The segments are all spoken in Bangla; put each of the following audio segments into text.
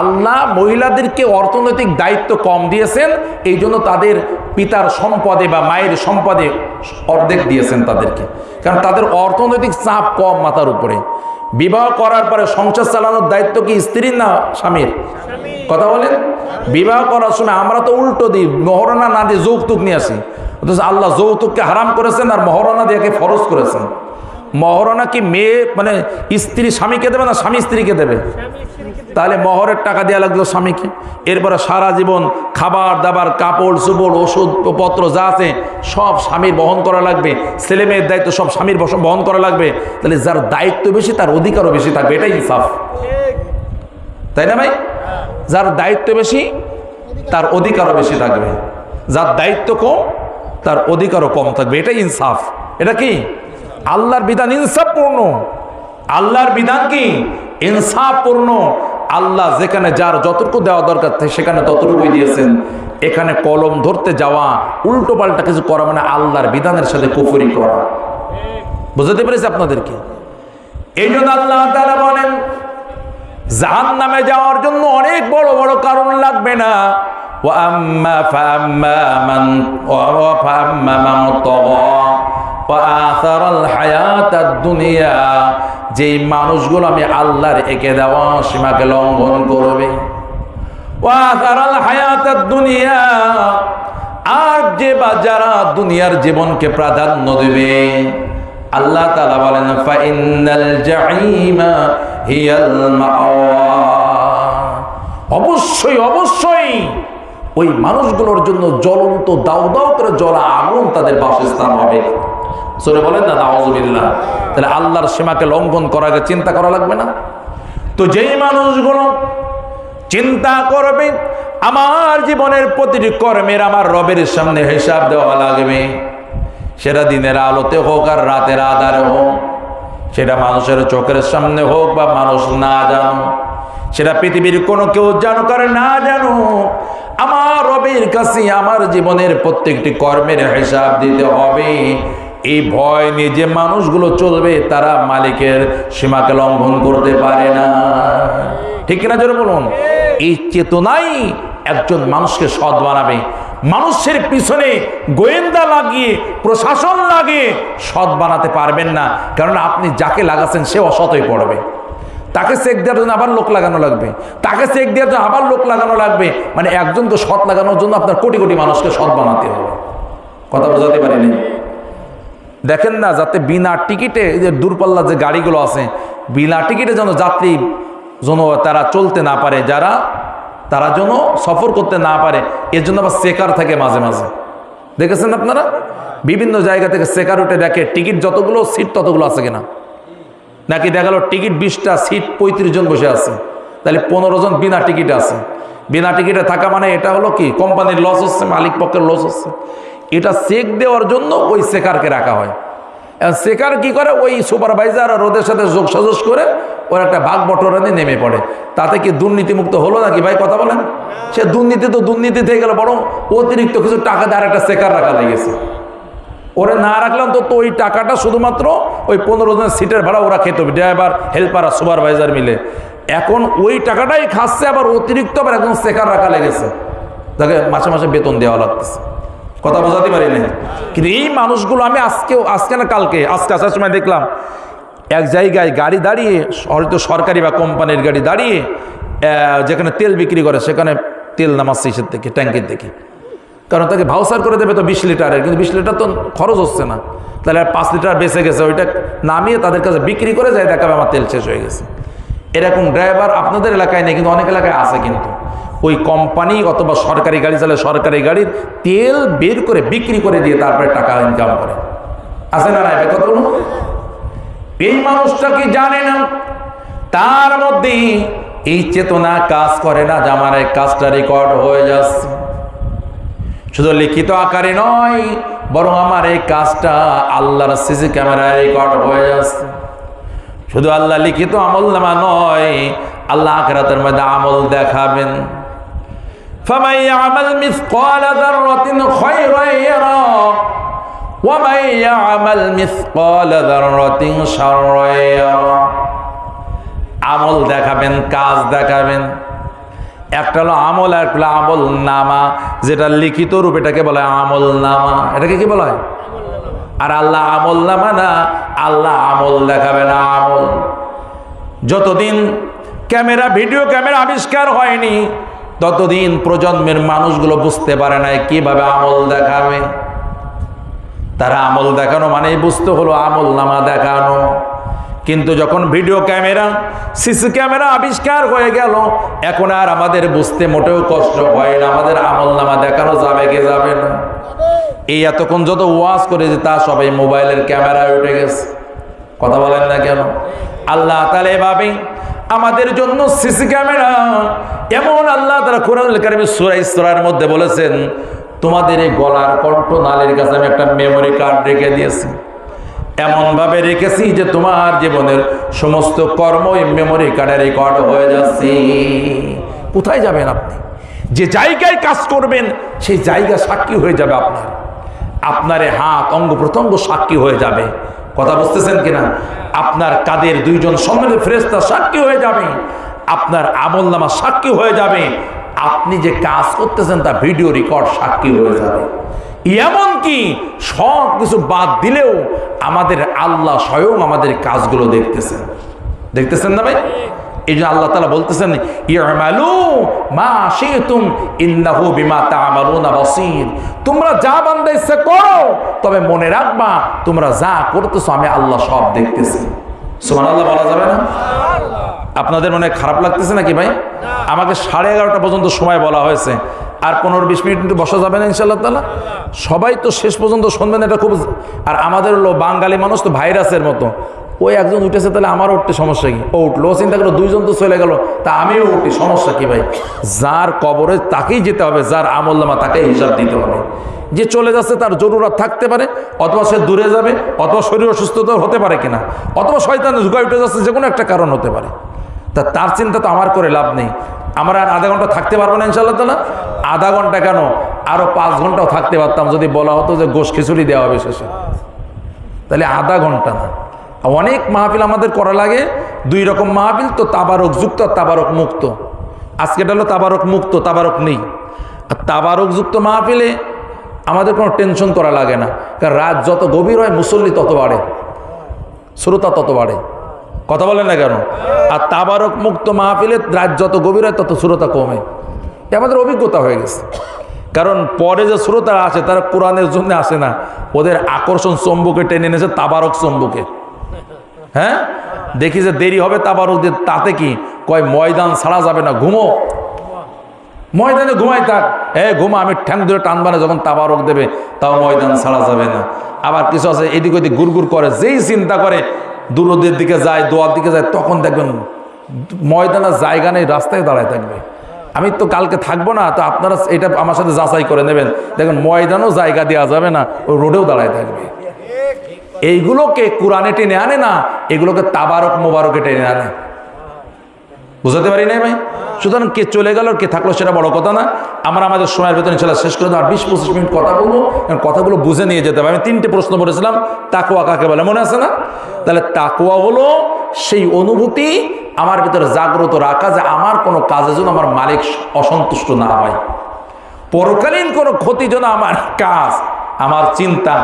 আল্লাহ মহিলাদেরকে অর্থনৈতিক দায়িত্ব কম দিয়েছেন এই জন্য তাদের পিতার সম্পদে বা মায়ের সম্পদে অর্ধেক দিয়েছেন তাদেরকে। কারণ তাদের অর্থনৈতিক চাপ কম মাথার উপরে। বিবাহ করার পরে সংসার চালানোর দায়িত্ব কি স্ত্রীর না স্বামীর? কথা বলেন? বিবাহ করার সময় আমরা তো উল্টো দিই মহরণা না দিয়ে যৌতুক নিয়ে আসি। অথচ আল্লাহ যৌতুককে হারাম করেছেন আর মহরণা দিয়েকে ফরজ করেছেন। মহরণা কি মেয়ে মানে স্ত্রী স্বামীকে দেবে না স্বামী স্ত্রীকে দেবে? তাহলে মহরের টাকা দেওয়া লাগল স্বামীকে। এরপরে সারা জীবন খাবার, দাবার, কাপড়, চুপড়, ওষুধ, পত্র যা আছে, সব স্বামীর বহন করা লাগবে। ছেলে মেয়ের দায়িত্ব সব স্বামীর বহন করা লাগবে। তাহলে যার দায়িত্ব বেশি, তার অধিকারও বেশি থাকবে। এটাই ইনসাফ। তাই না ভাই? যার দায়িত্ব বেশি, তার অধিকারও বেশি থাকবে। যার দায়িত্ব কম, তার অধিকারও কম থাকবে। এটাই ইনসাফ। এটা কি? আল্লাহর বিধান ইনসাফপূর্ণ। আল্লাহর বিধান কি? ইনসাফপূর্ণ। আল্লাহ যেখানে যার যতটুকু দেওয়া দরকার থাকে সেখানে ততটুকুই দিয়েছেন এখানে কলম ধরতে যাওয়া উল্টো পাল্টা কিছু করা মানে আল্লাহর বিধানের সাথে কুফুরি করা বুঝতে পেরেছি আপনাদেরকে এই জন্য আল্লাহ তারা বলেন জাহান নামে যাওয়ার জন্য অনেক বড় বড় কারণ লাগবে না وأما فأما من فأما من طغى দুনিয়া যেই মানুষগুলো আমি আল্লাহর একে দেওয়া সীমাকে লঙ্ঘন করবে। হায়াতার দুনিয়া আর যে বা যারা দুনিয়ার জীবনকে প্রাধান্য দেবে, আল্লাহ তালা বলেন অবশ্যই অবশ্যই, ওই মানুষগুলোর জন্য জ্বলন্ত দাউ দাউ করে জল আগুন তাদের বাসস্থান হবে। সরে বলেন না নাওজবিল্লাহ তাহলে আল্লাহর সীমাকে লঙ্ঘন আগে চিন্তা করা লাগবে না? তো যেই মানুষগুলো চিন্তা করবে, আমার জীবনের প্রতিটি কর্মের আমার রবের সামনে হিসাব দেওয়া লাগবে। সেটা দিনের আলোতে হোক আর রাতের আধারে হোক, সেটা মানুষের চোখের সামনে হোক বা মানুষ না জানো সেটা পৃথিবীর কোনো কেউ জানুক আর না জানো আমার রবের কাছে আমার জীবনের প্রত্যেকটি কর্মের হিসাব দিতে হবে। এই ভয় নিয়ে যে মানুষগুলো চলবে, তারা মালিকের সীমাকে লঙ্ঘন করতে পারে না। ঠিক কিনা জোরে বলুন? এই চেতনাই একজন মানুষকে সৎ বানাবে। মানুষের পিছনে গোয়েন্দা লাগিয়ে, প্রশাসন লাগিয়ে সৎ বানাতে পারবেন না। কারণ আপনি যাকে লাগাচ্ছেন, সে হয়ে পড়বে। তাকে চেক দেওয়ার জন্য আবার লোক লাগানো লাগবে। তাকে চেক দেওয়ার জন্য আবার লোক লাগানো লাগবে। মানে একজন তো সৎ লাগানোর জন্য আপনার কোটি কোটি মানুষকে সৎ বানাতে হবে। কথা বোঝাতে পারিনি? দেখেন না যাতে বিনা টিকিটে দূরপাল্লার যে গাড়িগুলো আছে, বিনা টিকিটে যেন যাত্রী যেন তারা চলতে না পারে, যারা, তারা যেন সফর করতে না পারে এর জন্য আবার সেকার থাকে মাঝে মাঝে। দেখেছেন আপনারা? বিভিন্ন জায়গা থেকে সেকার উঠে দেখে টিকিট যতগুলো, সিট ততগুলো আছে কিনা? নাকি দেখা গেলো টিকিট বিশটা, সিট পঁয়ত্রিশ জন বসে আছে। তাহলে পনেরো জন বিনা টিকিটে আছে। বিনা টিকিটে থাকা মানে এটা হলো কি? কোম্পানির লস হচ্ছে, মালিক পক্ষের লস হচ্ছে। এটা চেক দেওয়ার জন্য ওই সেকারকে রাখা হয়। সেকার কি করে? ওই সুপারভাইজার আর ওদের সাথে যোগ সাজস করে ওর একটা ভাগ বটরা নিয়ে নেমে পড়ে। তাতে কি দুর্নীতিমুক্ত হলো নাকি ভাই কথা বলেন? সে দুর্নীতি তো দুর্নীতি থেকে গেল, বরং অতিরিক্ত কিছু টাকা দিয়ে একটা সেকার রাখা লেগেছে ওরে না রাখলাম তো তো ওই টাকাটা শুধুমাত্র ওই পনেরো জনের সিটের ভাড়া ওরা খেতে হবে ড্রাইভার, হেল্পার আর সুপারভাইজার মিলে। এখন ওই টাকাটাই খাচ্ছে, আবার অতিরিক্ত আবার একজন সেকার রাখা লেগেছে। তাকে মাসে মাসে বেতন দেওয়া লাগতেছে। কথা বোঝাতে পারি না কিন্তু এই মানুষগুলো আমি আজকেও আজকে না কালকে, আজকে আসার সময় দেখলাম, এক জায়গায় গাড়ি দাঁড়িয়ে, হয়তো সরকারি বা কোম্পানির গাড়ি দাঁড়িয়ে যেখানে তেল বিক্রি করে, সেখানে তেল নামাচ্ছে ইসের থেকে, ট্যাঙ্কের থেকে। কারণ তাকে ভাউসার করে দেবে তো বিশ লিটারের, কিন্তু বিশ লিটার তো খরচ হচ্ছে না। তাহলে আর পাঁচ লিটার বেঁচে গেছে, ওইটা নামিয়ে তাদের কাছে বিক্রি করে যায়, দেখাবে আমার তেল শেষ হয়ে গেছে। এরকম ড্রাইভার আপনাদের এলাকায় নেই, কিন্তু অনেক এলাকায় আছে কিন্তু। ওই কোম্পানি অথবা সরকারি গাড়ি চালে সরকারি গাড়ির তেল বের করে বিক্রি করে দিয়ে তারপরে টাকা ইনকাম করে। আছে না না কত এই মানুষটা কি জানে না? তার মধ্যে এই চেতনা কাজ করে না যে আমার এই কাজটা রেকর্ড হয়ে যাচ্ছে। শুধু লিখিত আকারে নয়, বরং আমার এই কাজটা আল্লাহর সিসি ক্যামেরায় রেকর্ড হয়ে যাচ্ছে। শুধু আল্লাহ লিখিত আমল নামা নয়, আল্লাহ আখরাতের মধ্যে আমল দেখাবেন। فمن يعمل مثقال ذرة خيرا يرى ومن يعمل مثقال ذرة شرا يرى আমল দেখাবেন কাজ দেখাবেন একটা হলো আমল আর একটা হলো আমল নামা যেটা লিখিত রূপ এটাকে বলা হয় আমল নামা এটাকে কি বলা হয় আর আল্লাহ আমল নামা না আল্লাহ আমল দেখাবে না আমল যতদিন ক্যামেরা ভিডিও ক্যামেরা আবিষ্কার হয়নি ততদিন প্রজন্মের মানুষগুলো বুঝতে পারে না কীভাবে আমল দেখাবে। তারা আমল দেখানো মানে বুঝতে হলো আমল নামা দেখানো। কিন্তু যখন ভিডিও ক্যামেরা, সিসি ক্যামেরা আবিষ্কার হয়ে গেল, এখন আর আমাদের বুঝতে মোটেও কষ্ট হয় না। আমাদের আমল নামা দেখানো যাবে কি যাবে না। এই এতক্ষণ যত ওয়াজ করে যে তা সবাই মোবাইলের ক্যামেরায় উঠে গেছে। কথা বলেন না কেন? আল্লাহ তাহলে এভাবে আমাদের জন্য সিসি ক্যামেরা। এমন আল্লাহ তারা কোরআন কারিমের মধ্যে বলেছেন, তোমাদের এই গলার কণ্ঠ নালের কাছে আমি একটা মেমোরি কার্ড রেখে দিয়েছি। এমনভাবে রেখেছি যে তোমার জীবনের সমস্ত কর্ম এই মেমোরি কার্ডে রেকর্ড হয়ে যাচ্ছে। কোথায় যাবেন আপনি? যে জায়গায় কাজ করবেন, সেই জায়গা সাক্ষী হয়ে যাবে আপনার। আপনার হাত অঙ্গ প্রত্যঙ্গ সাক্ষী হয়ে যাবে। কথা বুঝতেছেন কিনা? আপনার কাদের দুইজন সম্মানের ফেরেস্তা সাক্ষী হয়ে যাবে, আপনার আমল নামা সাক্ষী হয়ে যাবে, আপনি যে কাজ করতেছেন তা ভিডিও রেকর্ড সাক্ষী হয়ে যাবে। এমনকি সব কিছু বাদ দিলেও আমাদের আল্লাহ স্বয়ং আমাদের কাজগুলো দেখতেছেন। দেখতেছেন না ভাই? এই জন্য আল্লাহ তালা বলতেছেন, ইয়ামালু মা শিতুম ইন্নাহু বিমা তা'মালুনা বাসীর। তোমরা যা বান্দা ইচ্ছা করো, তবে মনে রাখবা, তোমরা যা করতেছো, আমি আল্লাহ সব দেখতেছি। সুবহানাল্লাহ, বলা যাবে না? আপনাদের মনে খারাপ লাগতেছে নাকি ভাই? আমাকে সাড়ে এগারোটা পর্যন্ত সময় বলা হয়েছে। আর পনেরো বিশ মিনিট একটু বসা যাবে না ইনশাল্লাহ সবাই তো শেষ পর্যন্ত শুনবেন, এটা খুব আর আমাদের হলো বাঙালি মানুষ তো ভাইরাসের মতো। ওই একজন উঠেছে, তাহলে আমারও উঠতে সমস্যা কি? ও উঠল। চিন্তা করল, দুইজন তো চলে গেল, তা আমিও উঠি, সমস্যা কি ভাই? যার কবরে তাকেই যেতে হবে, যার আমল্লামা তাকে হিসাব দিতে হবে। যে চলে যাচ্ছে তার জরুরত থাকতে পারে, অথবা সে দূরে যাবে, অথবা শরীর অসুস্থতা হতে পারে কিনা, অথবা শয়তান ঝুঁকায় উঠে যাচ্ছে যে কোনো একটা কারণ হতে পারে। তা তার চিন্তা তো আমার করে লাভ নেই। আমরা আর আধা ঘণ্টা থাকতে পারব না ইনশাল্লাহ তালা আধা ঘণ্টা কেন? আরও পাঁচ ঘন্টাও থাকতে পারতাম, যদি বলা হতো যে গোশ খিচুড়ি দেওয়া হবে শেষে। তাহলে আধা ঘণ্টা না। অনেক মাহফিল আমাদের করা লাগে। দুই রকম মাহফিল, তো তাবারক যুক্ত আর তাবারক মুক্ত। আজকে হলো তাবারক মুক্ত, তাবারক নেই। আর তাবারক যুক্ত মাহফিলে আমাদের কোনো টেনশন করা লাগে না। কারণ রাত যত গভীর হয়, মুসল্লি তত বাড়ে। শ্রোতা তত বাড়ে। কথা বলেন না কেন? আর তাবারক মুক্ত মাহফিলে রাত যত গভীর হয়, তত শ্রোতা কমে। আমাদের অভিজ্ঞতা হয়ে গেছে। কারণ পরে যে শ্রোতা আছে তারা কোরআনের জন্য আসে না। ওদের আকর্ষণ চম্বুকে টেনে এনেছে তাবারক চম্বুকে। হ্যাঁ? দেখি যে দেরি হবে তাবারক দিয়ে তাতে কি? কয়, ময়দান ছাড়া যাবে না, ঘুমো। ময়দানে ঘুমাই থাক। এ, ঘুমা, আমি ঠ্যাং ধরে টানবা না যখন তাবারক দেবে, তাও ময়দান ছাড়া যাবে না। আবার কিছু আছে, এদিক ওদিক গুড়গুড় করে, যেই চিন্তা করে, দূরদের দিকে যায়, দোয়ার দিকে যায়, তখন দেখবেন ময়দানের জায়গা নেই, রাস্তায় দাঁড়ায় থাকবে। আমি তো কালকে থাকব না, তো আপনারা এটা আমার সাথে যাচাই করে নেবেন। দেখেন ময়দানও জায়গা দেওয়া যাবে না ওই রোডেও দাঁড়ায় থাকবে। এইগুলোকে কোরআনে টেনে আনে না, এগুলোকে তাবারক মোবারকে টেনে আনে। বুঝাতে পারি না ভাই? সুতরাং কে চলে গেল, কে থাকল সেটা বড় কথা না। আমরা আমাদের সময়ের ভেতরে ইনশাল্লাহ শেষ করে দেবো। আর বিশ পঁচিশ মিনিট কথা বলব এবং কথাগুলো বুঝে নিয়ে যেতে হবে। আমি তিনটে প্রশ্ন করেছিলাম তাকুয়া কাকে বলে, মনে আছে না? তাহলে তাকুয়া হলো সেই অনুভূতি আমার ভিতরে জাগ্রত রাখা যে আমার কোনো কাজের জন্য আমার মালিক অসন্তুষ্ট না হয়। পরকালীন কোনো ক্ষতি যেন আমার কাজ, আমার চিন্তা,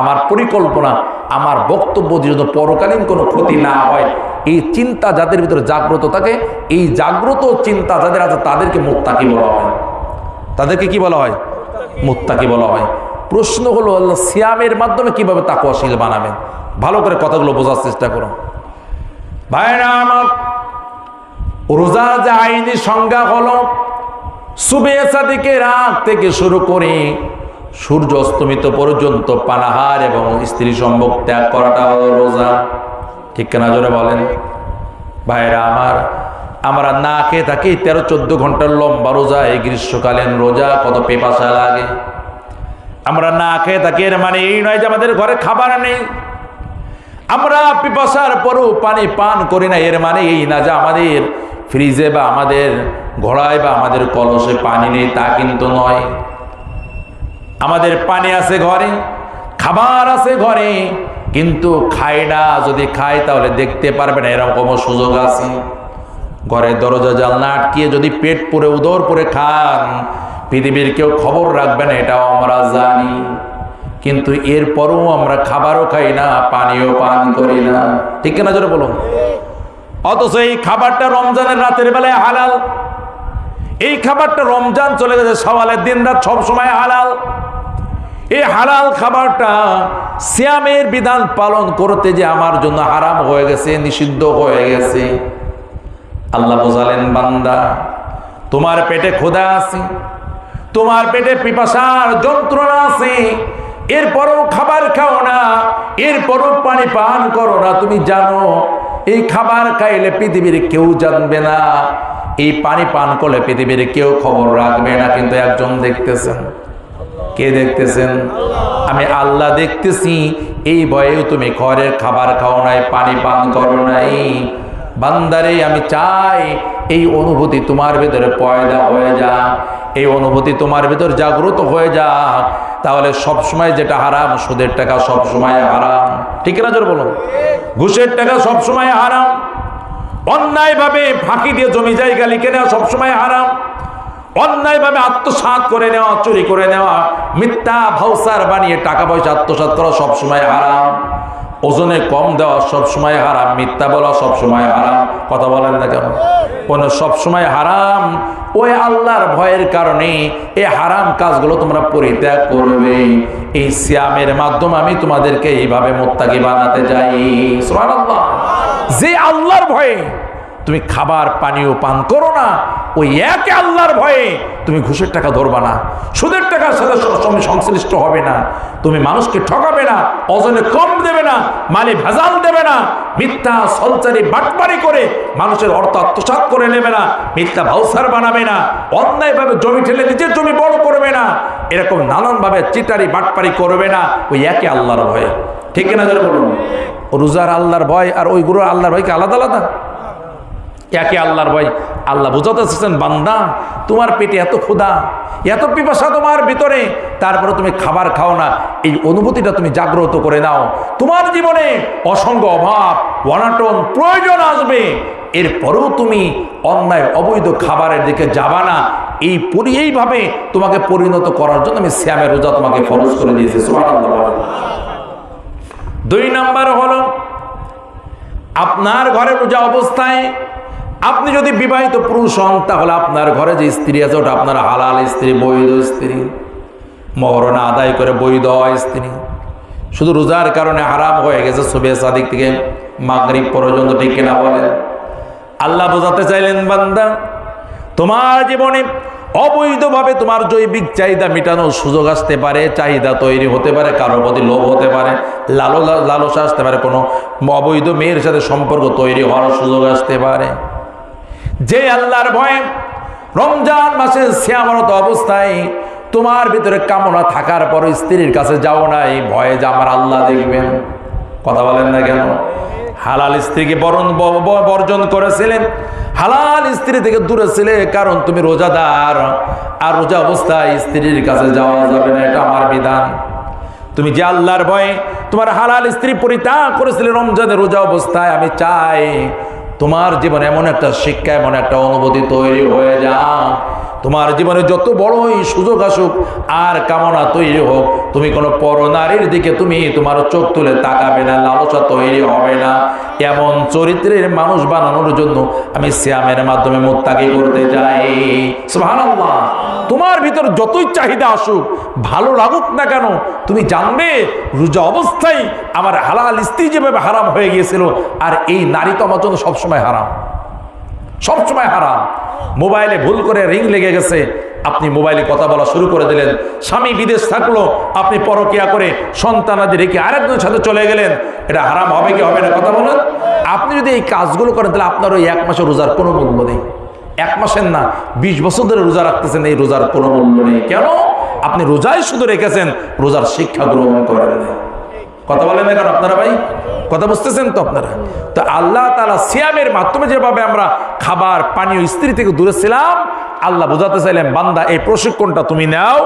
আমার পরিকল্পনা আমার বক্তব্য যেন পরকালীন কোনো ক্ষতি না হয়, এই চিন্তা যাদের ভিতরে জাগ্রত থাকে, এই জাগ্রত চিন্তা যাদের আছে তাদেরকে মোত্তাকি বলা হয়। তাদেরকে কি বলা হয়? মোত্তাকি বলা হয়। প্রশ্ন হলো, আল্লাহ সিয়ামের মাধ্যমে কীভাবে তাকুয়াশীল বানাবেন? ভালো করে কথাগুলো বোঝার চেষ্টা করো ভাইরা আমার, রোজা যে আইনি সংজ্ঞা হলো সুবে সাদিকে রাত থেকে শুরু করে সূর্য অস্তমিত পর্যন্ত পানাহার এবং স্ত্রী সম্ভব ত্যাগ করাটা হলো রোজা। ঠিক কেনা জোরে বলেন? ভাইরা আমার, আমরা না খেয়ে থাকি তেরো চোদ্দ ঘণ্টার লম্বা রোজা, এই গ্রীষ্মকালীন রোজা কত পেপাসা লাগে। আমরা না খেয়ে থাকি, এর মানে এই নয় যে আমাদের ঘরে খাবার নেই। আমরা পিপাসার পরও পানি পান করি না, এর মানে এই না যে আমাদের ফ্রিজে বা আমাদের ঘোড়ায় বা আমাদের কলসে পানি নেই, তা কিন্তু নয়। আমাদের পানি আছে ঘরে, খাবার আছে ঘরে, কিন্তু খাই না, যদি খাই তাহলে দেখতে পারবে না এরকম সুযোগ আছে। ঘরের দরজা জানলা আটকিয়ে যদি পেট পুরে উদর করে খান, পৃথিবীর কেউ খবর রাখবে না, এটাও আমরা জানি। কিন্তু এরপরও আমরা খাবারও খাই না পানিও পান করি না। ঠিক কিনা জোরে বলুন? অথচ এই খাবারটা রমজানের রাতের বেলায় হালাল। এই খাবারটা রমজান চলে গেছে, সওয়ালের দিন রাত সব সময় হালাল। এই হালাল খাবারটা শ্যামের বিধান পালন করতে যে আমার জন্য হারাম হয়ে গেছে, নিষিদ্ধ হয়ে গেছে। আল্লাহ বোঝালেন, বান্দা, তোমার পেটে খোদা আছে, তোমার পেটে পিপাসার যন্ত্রণা আছে, এরপরও খাবার খাও না, এরপরও পানি পান করো না, তুমি জানো, এই খাবার খাইলে পৃথিবীর কেউ জানবে না। এই পানি পান করলে পৃথিবীর কেউ খবর রাখবে না, কিন্তু একজন দেখতেছেন। কে দেখতেছেন? আমি আল্লাহ দেখতেছি, এই বয়েও তুমি ঘরের খাবার খাও নাই, পানি পান করো নাই। বান্দারে, আমি চাই এই অনুভূতি তোমার ভেতরে পয়দা হয়ে যা, এই অনুভূতি তোমার ভেতর জাগ্রত হয়ে যা। তাহলে সব সময় যেটা হারাম, সুদের টাকা সব সময় হারাম। ঠিক না জোর বলুন? ঘুষের টাকা সব সময় হারাম। অন্যায়ভাবে ফাঁকি দিয়ে জমি জায়গা লিখে নেওয়া সবসময় হারাম। অন্যায়ভাবে আত্মসাৎ করে নেওয়া, চুরি করে নেওয়া, মিথ্যা ভাউসার বানিয়ে টাকা পয়সা আত্মসাৎ করা সবসময় হারাম। ওজনে কম দেওয়া সবসময় হারাম, মিথ্যা বলা সবসময় হারাম। কথা বলেন না কেন? কোন সবসময় হারাম, ওই আল্লাহর ভয়ের কারণে এই হারাম কাজগুলো তোমরা পরিত্যাগ করবে। এই সিয়ামের মাধ্যমে আমি তোমাদেরকে এইভাবে মোত্তাকি বানাতে যাই সুবহানাল্লাহ। যে আল্লাহর ভয়ে তুমি খাবার, পানীয় পান করো না। ওই একে আল্লাহর ভয়ে তুমি ঘুষের টাকা ধরবা না। সুদের টাকার সাথে সবসময় সংশ্লিষ্ট হবে না। তুমি মানুষকে ঠকাবে না অজনে কম দেবে না, মালে ভেজাল দেবে না। মিথ্যা সঞ্চারি বাটপারি করে মানুষের অর্থ আত্মসাৎ করে নেবে না। মিথ্যা ভাউসার বানাবে না। অন্যায়ভাবে জমি ঠেলে নিজের জমি বড় করবে না। এরকম নানানভাবে চিটারি, বাটপারি করবে না ওই একে আল্লাহর ভয়ে। ঠিক না বলুন? রোজার আল্লাহর ভয় আর ওই গুরুর আল্লাহর ভয় কি আলাদা আলাদা? একে আল্লাহর ভয়। আল্লাহ বুঝাতে বান্দা, তোমার পেটে এত ক্ষুধা, এত পিপাসা তোমার ভিতরে, তারপরে তুমি খাবার খাও না। এই অনুভূতিটা তুমি জাগ্রত করে নাও। তোমার জীবনে অসংখ্য অভাব, অনাটন প্রয়োজন আসবে। এরপরেও তুমি অন্যায়, অবৈধ খাবারের দিকে যাবা না। এই পরি এইভাবে তোমাকে পরিণত করার জন্য আমি শ্যামের রোজা তোমাকে ফরজ করে দিয়েছি। দুই নাম্বার হলো, আপনার ঘরে রোজা অবস্থায় আপনি যদি বিবাহিত পুরুষ হন, তাহলে আপনার ঘরে যে স্ত্রী আছে, ওটা আপনার হালাল স্ত্রী, বৈধ স্ত্রী। মহরণা আদায় করে বৈধ স্ত্রী। শুধু রোজার কারণে হারাম হয়ে গেছে সুবে সাদিক থেকে মাগরিব পর্যন্ত, ঠিক কিনা বলেন? আল্লাহ বোঝাতে চাইলেন, বান্দা, তোমার জীবনে অবৈধভাবে তোমার জৈবিক চাহিদা মেটানোর সুযোগ আসতে পারে, চাহিদা তৈরি হতে পারে, কারোর প্রতি লোভ হতে পারে লালো লালসা আসতে পারে, কোনো অবৈধ মেয়ের সাথে সম্পর্ক তৈরি হওয়ার সুযোগ আসতে পারে। যে আল্লাহর ভয়ে রমজান মাসে শ্যামরত অবস্থায় তোমার ভিতরে কামনা থাকার পর স্ত্রীর কাছে যাও নাই, ভয়ে যে আমার আল্লাহ দেখবেন। কথা বলেন না কেন? হালাল স্ত্রীকে বরণ বর্জন করেছিলেন। হালাল স্ত্রী থেকে দূরে ছিলে, কারণ তুমি রোজাদার। আর রোজা অবস্থায় স্ত্রীর কাছে যাওয়া যাবে না, এটা আমার বিধান। তুমি যে আল্লাহর ভয়ে তোমার হালাল স্ত্রী পরিত্যাগ করেছিলে রমজানের রোজা অবস্থায়, আমি চাই তোমার জীবনে এমন একটা শিক্ষা এমন একটা অনুভূতি তৈরি হয়ে যা। তোমার জীবনে যত বড়ই সুযোগ আসুক, আর কামনা তৈরি হোক, তুমি কোনো পর নারীর দিকে তুমি তোমার চোখ তুলে তাকাবে না, লালসা তৈরি হবে না। এমন চরিত্রের মানুষ বানানোর জন্য আমি শ্যামের মাধ্যমে মোত্তাকি করতে চাই। তোমার ভিতর যতই চাহিদা আসুক, ভালো লাগুক না কেন, তুমি জানবে রোজা অবস্থায় আমার হালাল স্ত্রী যেভাবে হারাম হয়ে গিয়েছিল, আর এই নারী তো আমার জন্য সবসময় হারাম। সবসময় হারাম। মোবাইলে ভুল করে রিং লেগে গেছে। আপনি মোবাইলে কথা বলা শুরু করে দিলেন। স্বামী বিদেশ থাকল, আপনি পরকিয়া করে সন্তানাদি রেখে আরেকজনের সাথে চলে গেলেন। এটা হারাম হবে কি হবে না কথা বলেন? আপনি যদি এই কাজগুলো করেন, তাহলে আপনার ওই এক মাসের রোজার কোনো মূল্য নেই। এক মাসের না, বিশ বছর ধরে রোজা রাখতেছেন, এই রোজার কোনো মূল্য নেই। কেন? আপনি রোজাই শুধু রেখেছেন, রোজার শিক্ষা গ্রহণ করেন। কথা বলেন কেন আপনারা ভাই? কথা বুঝতেছেন তো আপনারা? তো আল্লাহ তালা সিয়ামের মাধ্যমে যেভাবে আমরা খাবার, পানীয়, স্ত্রী থেকে দূরে ছিলাম, আল্লাহ বোঝাতে চাইলেন, বান্দা, এই প্রশিক্ষণটা তুমি নাও,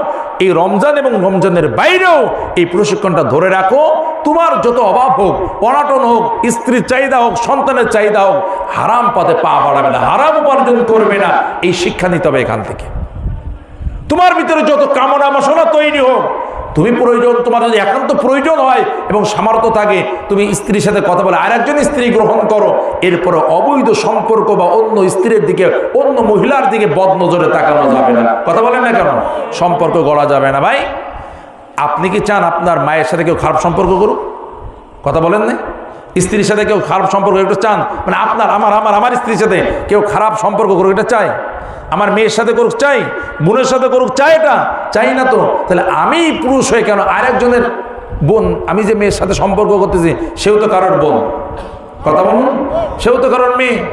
এই রমজান এবং রমজানের বাইরেও এই প্রশিক্ষণটা ধরে রাখো। তোমার যত অভাব হোক, অনাটন হোক, স্ত্রীর চাহিদা হোক, সন্তানের চাহিদা হোক, হারাম পথে পা বাড়াবে না, হারাম উপার্জন করবে না, এই শিক্ষা নিতে হবে এখান থেকে। তোমার ভিতরে যত কামনা বাসনা তৈরি হোক তুমি প্রয়োজন, তোমার যদি একান্ত প্রয়োজন হয় এবং সামর্থ্য থাকে, তুমি স্ত্রীর সাথে কথা বলে আর একজন স্ত্রী গ্রহণ করো। এরপরে অবৈধ সম্পর্ক বা অন্য স্ত্রীর দিকে, অন্য মহিলার দিকে বদ নজরে তাকানো যাবে না। কথা বলেন না কেন? সম্পর্ক গড়া যাবে না। ভাই, আপনি কি চান আপনার মায়ের সাথে কেউ খারাপ সম্পর্ক করুক? কথা বলেন না। স্ত্রীর সাথে কেউ খারাপ সম্পর্ক এটা চান মানে আপনার, আমার আমার আমার স্ত্রীর সাথে কেউ খারাপ সম্পর্ক করুক এটা চাই আমার মেয়ের সাথে করুক চাই, বোনের সাথে করুক চাই এটা? চাই না তো। তাহলে আমি পুরুষ হয়ে কেন আরেকজনের বোন, আমি যে মেয়ের সাথে সম্পর্ক করতেছি, সেও তো কারোর বোন। কথা বলুন। সেও তো কারোর মেয়ে।